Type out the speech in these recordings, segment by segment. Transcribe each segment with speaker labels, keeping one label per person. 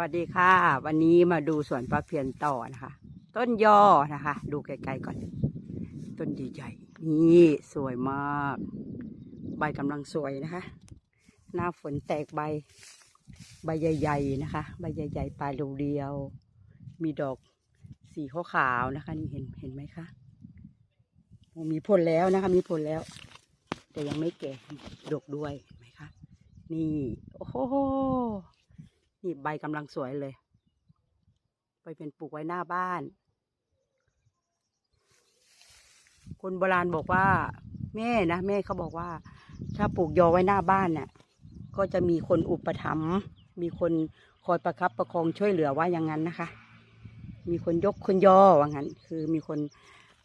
Speaker 1: วัสดีค่ะ วันนี้มาดูสวนปลาเพียนต่อนะคะ ต้นยอนะคะ ดูไกลๆก่อน ต้นใหญ่ๆนี่สวยมาก ใบกำลังสวยนะคะ หน้าฝนแตกใบ ใบใหญ่ ๆนะคะ ใบใหญ่ ๆ ปลายเรียวๆมีดอกสีขาวๆนะคะ นี่เห็นเห็นไหมคะมีผลแล้วนะคะ มีผลแล้ว แต่ยังไม่แก่ดกด้วยเห็นไหมคะ นี่ โอ้โห นี่ใบกำลังสวยเลย ไปเป็นปลูกไว้หน้าบ้าน คนโบราณบอกว่า แม่นะแม่เขาบอกว่า ถ้าปลูกยอไว้หน้าบ้านเนี่ย ก็จะมีคนอุปถัมภ์มีคนคอยประคับประคองช่วยเหลือว่าอย่างนั้นนะคะ มีคนยกคนยอว่างั้น คือมีคน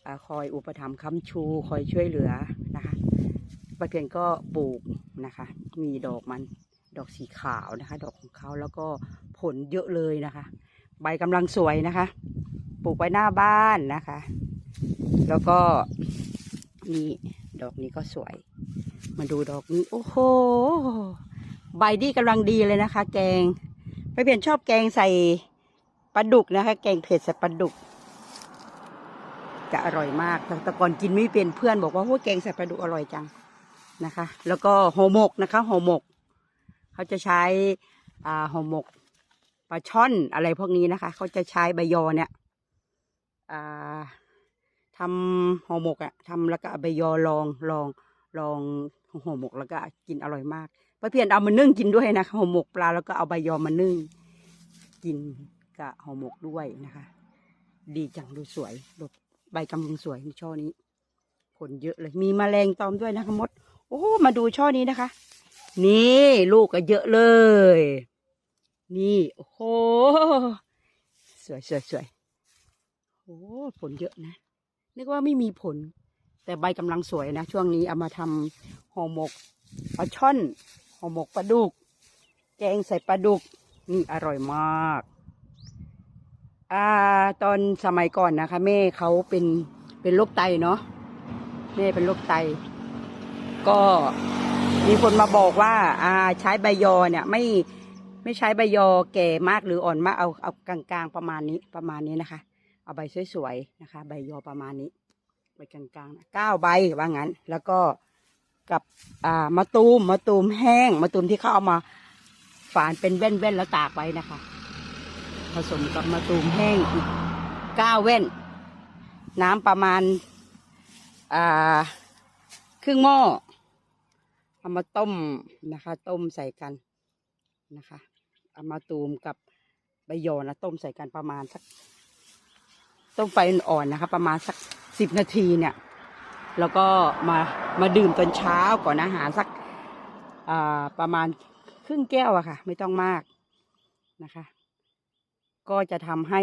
Speaker 1: อคอยอุปถัมภ์ค้ำชูคอยช่วยเหลือนะคะป้าเพียนก็ปลูกนะคะ มีดอกมัน ดอกสีขาวนะคะ ดอกของเขาแล้วก็ผลเยอะเลยนะคะ ใบกำลังสวยนะคะ ปลูกไว้หน้าบ้านนะคะ แล้วก็นี่ดอกนี้ก็สวย มาดูดอกนี้ โอ้โห ใบดีกำลังดีเลยนะคะ แกงไปเปลี่ยนชอบแกงใส่ปลาดุกนะคะ แกงเผ็ดใส่ปลาดุก จะอร่อยมากแต่ก่อนกินไม่เป็นเพื่อนบอกว่าโอ้แกงใส่ปลาดุกอร่อยจังนะคะ แล้วก็ห่อหมกนะคะห่อหมก เขาจะใช้ห่อหมกปลาช่อนอะไรพวกนี้นะคะ เขาจะใช้ใบยอเนี่ยทำห่อหมกอะทำแล้วก็ใบยอลองลองลองห่อหมกแล้วก็กินอร่อยมากป้าเพียนเอามานึ่งกินด้วยนะคะห่อหมกปลาแล้วก็เอาใบยอมานึ่งกินกับห่อหมกด้วยนะคะ ดีจังดูสวยดูใบกำลังสวยในช่อนี้ ผลเยอะเลยมีแมลงตอมด้วยนะคะมด โอ้มาดูช่อนี้นะคะ นี่ลูกก็เยอะเลย นี่ โอ้โห สวยสวยสวยโอ้ผลเยอะนะ นึกว่าไม่มีผล แต่ใบกำลังสวยนะ ช่วงนี้เอามาทำห่อหมกปลาช่อนห่อหมกปลาดุก แกงใส่ปลาดุก นี่อร่อยมาก อ่า ตอนสมัยก่อนนะคะ แม่เขาเป็นเป็นโรคไตเนาะ แม่เป็นโรคไต ก็ มีคนมาบอกว่าอ่าใช้ใบยอเนี่ยไม่ไม่ใช้ใบยอแก่มากหรืออ่อนมากเอาเอากลางๆประมาณนี้ประมาณนี้นะคะ เอาใบสวยๆนะคะ ใบยอประมาณนี้ใบกลางๆเก้าใบว่างั้น แล้วก็กับอ่ามะตูมมะตูมแห้งมะตูมที่เขาเอามาฝานเป็นแว่นๆแล้วตากไว้นะคะ ผสมกับมะตูมแห้งอีกเก้าแว่น น้ำประมาณอ่าครึ่งหม้อ เอามาต้มนะคะ ต้มใส่กันนะคะเอามาตูมกับใบยอนะต้มใส่กันประมาณสัก ต้มไฟอ่อนๆนะคะ ประมาณสักสิบนาทีเนี่ย แล้วก็มามาดื่มตอนเช้าก่อนอาหารสักอ่าประมาณครึ่งแก้วอะค่ะ ไม่ต้องมากนะคะ ก็จะทำให้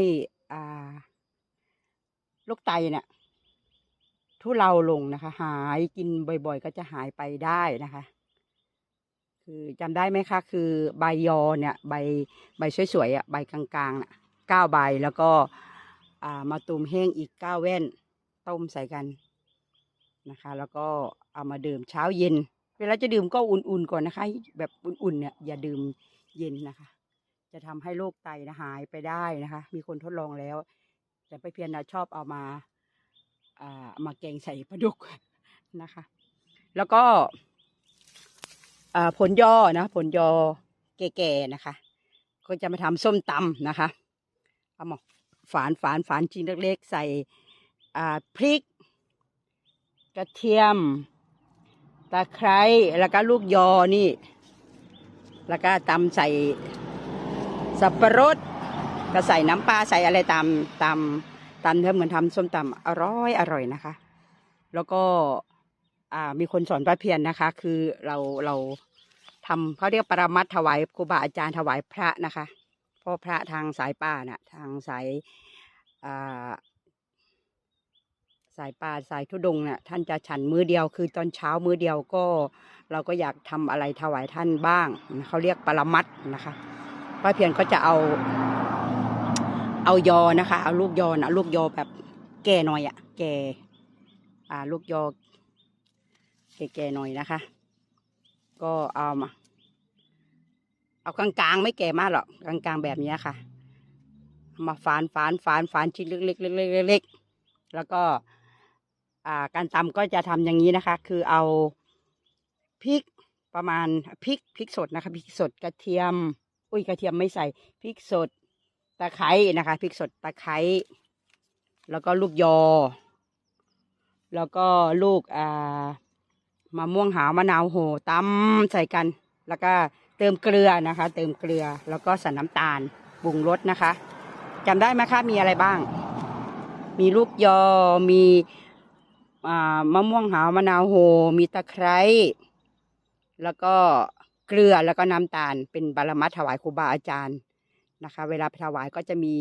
Speaker 1: อ่าโรคไตเนี่ย ทุเลาลงนะคะ หายกินบ่อยๆ ก็จะหายไปได้นะคะ คือจำได้ไหมคะ คือใบยอเนี่ย ใบใบสวยๆอะใบกลางๆน่ะเก้าใบแล้วก็อ่ามาตูมแห้งอีกเก้าแว่น ต้มใส่กันนะคะ แล้วก็เอามาดื่มเช้าเย็น เวลาจะดื่มก็อุ่นๆก่อนนะคะ แบบอุ่นๆเนี่ยอย่าดื่มเย็นนะคะ จะทำให้โรคไตนะหายไปได้นะคะ มีคนทดลองแล้ว แต่ไปเพียรนะชอบเอามา มาแกงใส่ปลาดุกนะคะ แล้วก็ผลยอนะ ผลยอแก่ๆนะคะ ก็จะมาทำส้มตำนะคะ เอามาฝานฝานฝานชิ้นเล็กๆ ใส่พริก กระเทียม ตะไคร้ แล้วก็ลูกยอนี่ แล้วก็ตำใส่สับปะรด ก็ใส่น้ำปลาใส่อะไรตามตาม ตามเท่าเหมือนทำส้มตำอร่อยอร่อยนะคะ แล้วก็อ่ามีคนสอนป้าเพียรนะคะ คือเราเราทำเขาเรียกปรามัดถวายครูบาอาจารย์ถวายพระนะคะเพราะพระทางสายป่าน่ะ ทางสายอ่าสายป่าสายทุดงค์น่ะท่านจะฉันมือเดียว คือตอนเช้ามือเดียวก็เราก็อยากทำอะไรถวายท่านบ้างเขาเรียกปรมัดนะคะป้าเพียรก็จะเอา เอายอนะคะ เอาลูกยอนะลูกยอแบบแก่หน่อยอะแก่อ่าลูกยอแก่ๆหน่อยนะคะ ก็เอามา เอากลางๆ ไม่แก่มากหรอกกลางๆแบบนี้ค่ะ มาฝานฝานฝานฝานชิ้นเล็กๆเล็กๆเล็กๆแล้วก็อ่าการตำก็จะทำอย่างนี้นะคะ คือเอาพริกประมาณพริกพริกสดนะคะพริกสดกระเทียม อุ้ยกระเทียมไม่ใส่พริกสด ตะไคร้นะคะพริกสดตะไคร้แล้วก็ลูกยอ แล้วก็ลูกอ่ามะม่วงหาวมะนาวโหตำใส่กัน แล้วก็เติมเกลือนะคะ เติมเกลือแล้วก็ใส่น้ำตาลปรุงรสนะคะจำได้ไหมคะมีอะไรบ้าง มีลูกยอมีอ่ามะม่วงหาวมะนาวโห มีตะไคร้แล้วก็เกลือแล้วก็น้ำตาลเป็นบารมัดถวายครูบาอาจารย์ นะคะ เวลาถวายก็จะมี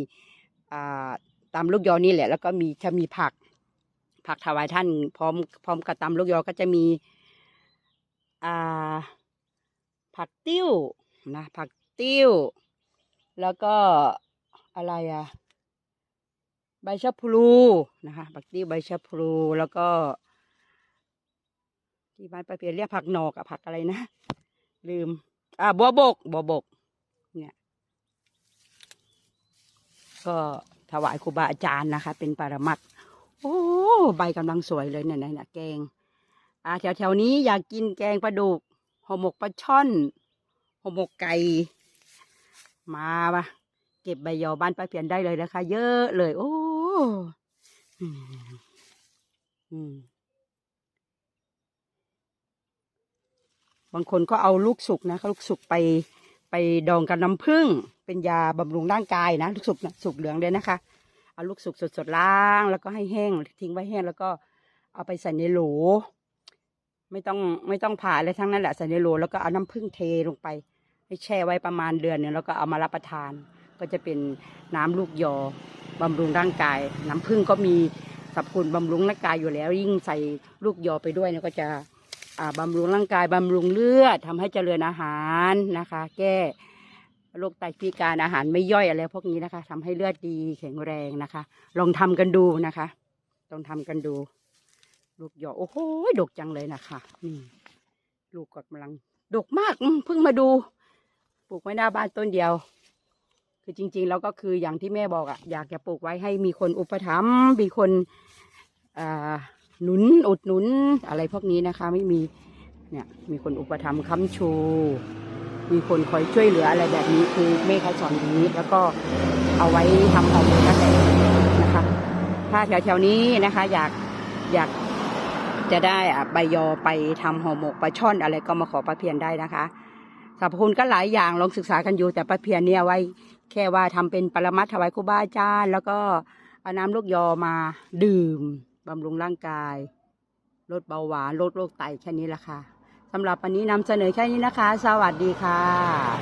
Speaker 1: อ่าตำลูกยอนี่แหละ แล้วก็มีจะมีผัก ผักถวายท่าน พร้อมพร้อมกับตำลูกยอก็จะมีผักติ้วนะผักติ้ว แล้วก็อะไรอะใบชะพลูนะคะผักติ้วใบชะพลูแล้วก็ที่บ้านป้าเพียนเรียกผักหนอกอะผักอะไรนะ ลืม อ่าบัวบกบัวบก เนี่ย ก็ถวายครูบาอาจารย์นะคะ เป็นปรมัตโอ้ใบกำลังสวยเลยเนี่ยนี่ยแกงอ่าแถวแถวๆนี้อยากกินแกงปลาดุกห่อหมกปลาช่อนห่อหมกไก่มาปะเก็บใบยอบ้านป้าเพียนได้เลยนะคะ เยอะเลย โอ้บางคนก็เอาลูกสุกนะลูกสุกไปไปดองกับน้ำผึ้ง เป็นยาบำรุงร่างกายนะลูกสุกนะสุกเหลืองเลยนะคะ เอาลูกสุกสดๆล้าง แล้วก็ให้แห้งทิ้งไว้แห้งแล้วก็เอาไปใส่ในโหล ไม่ต้องไม่ต้องผ่าอะไรทั้งนั้นแหละใส่ในโหลแล้วก็เอาน้ำผึ้งเทลงไป ให้แช่ไว้ประมาณเดือนหนึ่งแล้วก็เอามารับประทาน ก็จะเป็นน้ำลูกยอบำรุงร่างกาย น้ำผึ้งก็มีสรรพคุณบำรุงร่างกายอยู่แล้ว ยิ่งใส่ลูกยอไปด้วยเนี่ยก็จะบำรุงร่างกายบำรุงเลือดทำให้เจริญอาหารนะคะ แก้ โรคไตพิการอาหารไม่ย่อยอะไรพวกนี้นะคะทำให้เลือดดีแข็งแรงนะคะ ลองทำกันดูนะคะ ลองทำกันดู ลูกหยอโอ้โหดกจังเลยนะคะนี่ลูกกำลัง ดกมากเพิ่งมาดู ปลูกไว้หน้าบ้านต้นเดียว คือจริง ๆ แล้วก็คืออย่างที่แม่บอกอะ่ะอยากจะปลูกไว้ให้มีคนอุปถัมภ์มีคนหนุนอุดหนุนอะไรพวกนี้นะคะ ไม่มีเนี่ยมีคนอุปถัมภ์ค้ำชู มีคนคอยช่วยเหลืออะไรแบบนี้คือแม่เขาสอนอย่างนี้ แล้วก็เอาไว้ทำของนั่นแหละนะคะ ถ้าแถวๆนี้นะคะ อยากอยากจะได้อะใบยอไปทำห่อหมกปลาช่อนอะไรก็มาขอป้าเพียนได้นะคะสรรพคุณก็หลายอย่างลองศึกษากันอยู่แต่ป้าเพียนเนี่ยไว้ แค่ว่าทำเป็นปรมัตถวายครูบาอาจารย์ แล้วก็เอาน้ำลูกยอมาดื่มบำรุงร่างกายลดเบาหวานลดโรคไตแค่นี้ละค่ะ สำหรับวันนี้นำเสนอแค่นี้นะคะ สวัสดีค่ะ